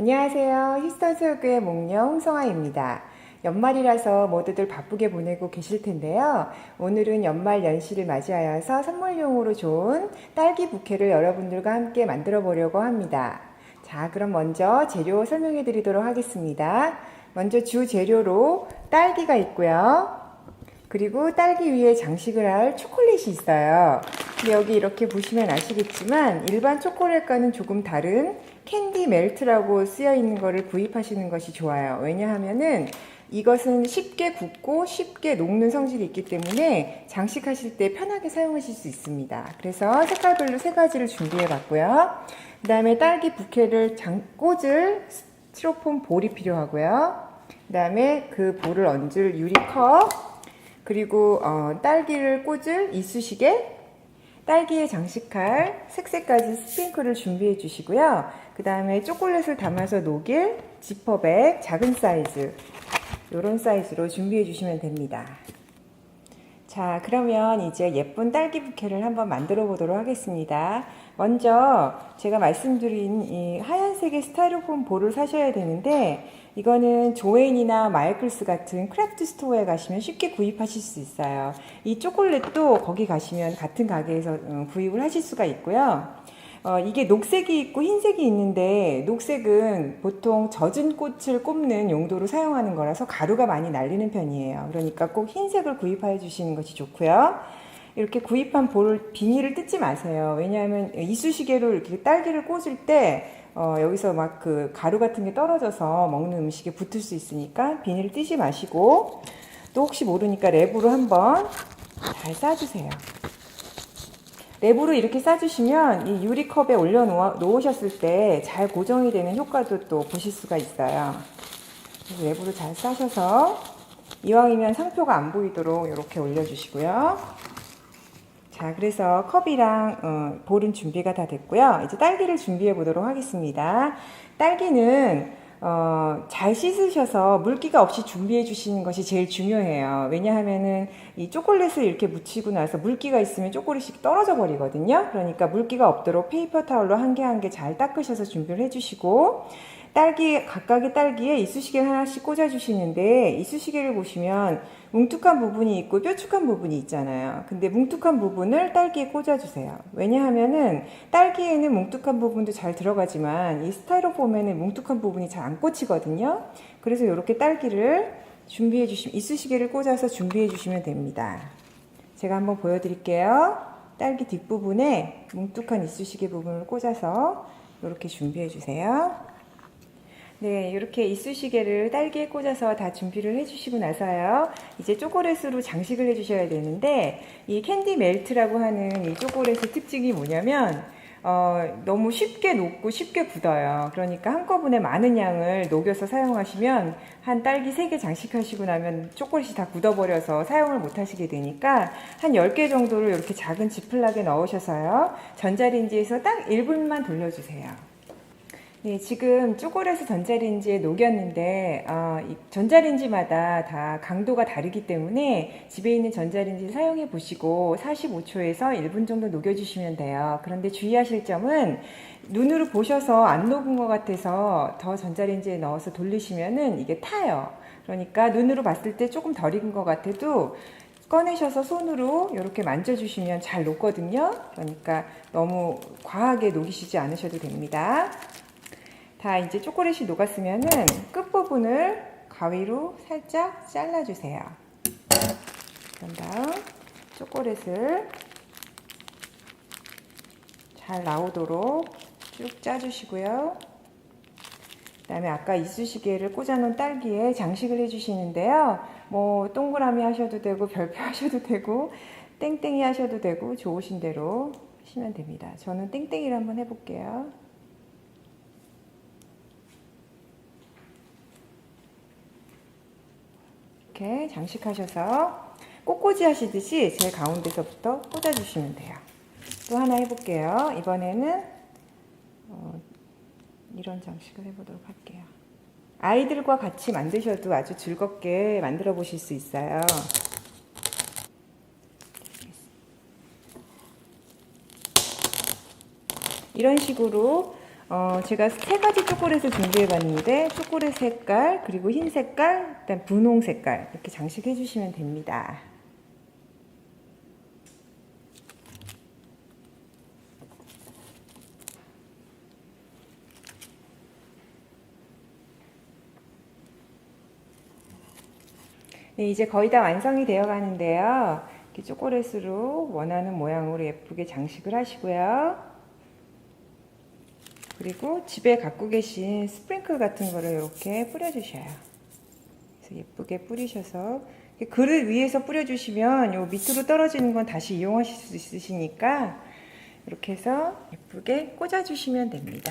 안녕하세요. 수요교회 목녀 홍성아입니다. 연말이라서 모두들 바쁘게 보내고 계실 텐데요. 오늘은 연말 연시를 맞이하여서 선물용으로 좋은 딸기 부케를 여러분들과 함께 만들어 보려고 합니다. 자, 그럼 먼저 재료 설명해 드리도록 하겠습니다. 먼저 주 재료로 딸기가 있고요. 그리고 딸기 위에 장식을 할 초콜릿이 있어요. 여기 이렇게 보시면 아시겠지만 일반 초콜릿과는 조금 다른 캔디 멜트라고 쓰여 있는 거를 구입하시는 것이 좋아요. 왜냐하면은 이것은 쉽게 굽고 쉽게 녹는 성질이 있기 때문에 장식하실 때 편하게 사용하실 수 있습니다. 그래서 색깔별로 세 가지를 준비해 봤고요. 그 다음에 딸기 부케를 장, 꽂을 스티로폼 볼이 필요하고요. 그 다음에 그 볼을 얹을 유리컵, 그리고 어, 딸기를 꽂을 이쑤시개, 딸기에 장식할 색색까지 스핑크를 준비해 주시고요. 그 다음에 초콜릿을 담아서 녹일 지퍼백 작은 사이즈, 이런 사이즈로 준비해 주시면 됩니다. 자, 그러면 이제 예쁜 딸기 부케를 한번 만들어 보도록 하겠습니다. 먼저 제가 말씀드린 이 하얀색의 스타이로폼 볼을 사셔야 되는데 이거는 조앤이나 마이클스 같은 크래프트 스토어에 가시면 쉽게 구입하실 수 있어요. 이 초콜릿도 거기 가시면 같은 가게에서 음, 구입을 하실 수가 있고요. 어, 이게 녹색이 있고 흰색이 있는데 녹색은 보통 젖은 꽃을 꼽는 용도로 사용하는 거라서 가루가 많이 날리는 편이에요. 그러니까 꼭 흰색을 구입해 주시는 것이 좋고요. 이렇게 구입한 볼 비닐을 뜯지 마세요. 왜냐하면 이쑤시개로 이렇게 딸기를 꽂을 때 어, 여기서 막 그 가루 같은 게 떨어져서 먹는 음식에 붙을 수 있으니까 비닐을 떼지 마시고 또 혹시 모르니까 랩으로 한번 잘 싸주세요. 랩으로 이렇게 싸주시면 이 유리컵에 올려 놓으셨을 때 잘 고정이 되는 효과도 또 보실 수가 있어요. 그래서 랩으로 잘 싸셔서 이왕이면 상표가 안 보이도록 이렇게 올려주시고요. 자, 그래서 컵이랑 어, 볼은 준비가 다 됐고요. 이제 딸기를 준비해 보도록 하겠습니다. 딸기는 어, 잘 씻으셔서 물기가 없이 준비해 주시는 것이 제일 중요해요. 왜냐하면은 이 초콜릿을 이렇게 묻히고 나서 물기가 있으면 초콜릿이 떨어져 버리거든요. 그러니까 물기가 없도록 페이퍼 타올로 한 개 한 개 잘 닦으셔서 준비를 해 주시고 딸기 각각의 딸기에 이쑤시개 하나씩 꽂아 주시는데 이쑤시개를 보시면 뭉툭한 부분이 있고 뾰족한 부분이 있잖아요. 근데 뭉툭한 부분을 딸기에 꽂아 주세요. 왜냐하면은 딸기에는 뭉툭한 부분도 잘 들어가지만 이 스타이로폼에는 뭉툭한 부분이 잘 안 꽂히거든요. 그래서 이렇게 딸기를 준비해 주시면 이쑤시개를 꽂아서 준비해 주시면 됩니다. 제가 한번 보여 드릴게요. 딸기 뒷부분에 뭉툭한 이쑤시개 부분을 꽂아서 이렇게 준비해 주세요. 네, 이렇게 이쑤시개를 딸기에 꽂아서 다 준비를 해주시고 나서요. 이제 초콜릿으로 장식을 해주셔야 되는데 이 캔디 멜트라고 하는 이 초콜릿의 특징이 뭐냐면 어, 너무 쉽게 녹고 쉽게 굳어요. 그러니까 한꺼번에 많은 양을 녹여서 사용하시면 한 딸기 3개 장식하시고 나면 초콜릿이 다 굳어버려서 사용을 못 하시게 되니까 한 10개 정도를 이렇게 작은 지플락에 넣으셔서요. 전자레인지에서 딱 1분만 돌려주세요. 네, 지금 초콜릿을 전자레인지에 녹였는데 어, 이 전자레인지마다 다 강도가 다르기 때문에 집에 있는 전자레인지 사용해 보시고 45초에서 1분 정도 녹여주시면 돼요. 그런데 주의하실 점은 눈으로 보셔서 안 녹은 것 같아서 더 전자레인지에 넣어서 돌리시면은 이게 타요. 그러니까 눈으로 봤을 때 조금 덜 익은 것 같아도 꺼내셔서 손으로 이렇게 만져주시면 잘 녹거든요. 그러니까 너무 과하게 녹이시지 않으셔도 됩니다. 다 이제 초콜릿이 녹았으면은 끝부분을 가위로 살짝 잘라주세요. 그런 다음 초콜릿을 잘 나오도록 쭉 짜주시고요. 그 다음에 아까 이쑤시개를 꽂아놓은 딸기에 장식을 해주시는데요. 뭐 동그라미 하셔도 되고 별표 하셔도 되고 땡땡이 하셔도 되고 좋으신 대로 하시면 됩니다. 저는 땡땡이를 한번 해볼게요. 이렇게 장식하셔서 꽃꽂이 하시듯이 제 가운데서부터 꽂아주시면 돼요. 또 하나 해볼게요. 이번에는 어, 이런 장식을 해보도록 할게요. 아이들과 같이 만드셔도 아주 즐겁게 만들어 보실 수 있어요. 이런 식으로 어, 제가 세 가지 초콜릿을 준비해 봤는데 초콜릿 색깔, 그리고 흰 색깔, 일단 분홍 색깔 이렇게 장식해 주시면 됩니다. 네, 이제 거의 다 완성이 되어 가는데요. 이렇게 초콜릿으로 원하는 모양으로 예쁘게 장식을 하시고요. 그리고 집에 갖고 계신 스프링클 같은 거를 이렇게 뿌려주셔요. 그래서 예쁘게 뿌리셔서 그릇 위에서 뿌려주시면 요 밑으로 떨어지는 건 다시 이용하실 수 있으시니까 이렇게 해서 예쁘게 꽂아주시면 됩니다.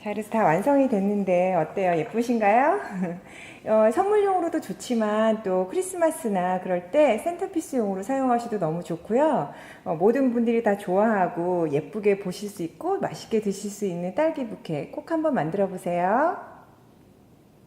자, 그래서 다 완성이 됐는데 어때요? 예쁘신가요? 어, 선물용으로도 좋지만 또 크리스마스나 그럴 때 센터피스용으로 사용하셔도 너무 좋고요. 어, 모든 분들이 다 좋아하고 예쁘게 보실 수 있고 맛있게 드실 수 있는 딸기 부케 꼭 한번 만들어 보세요.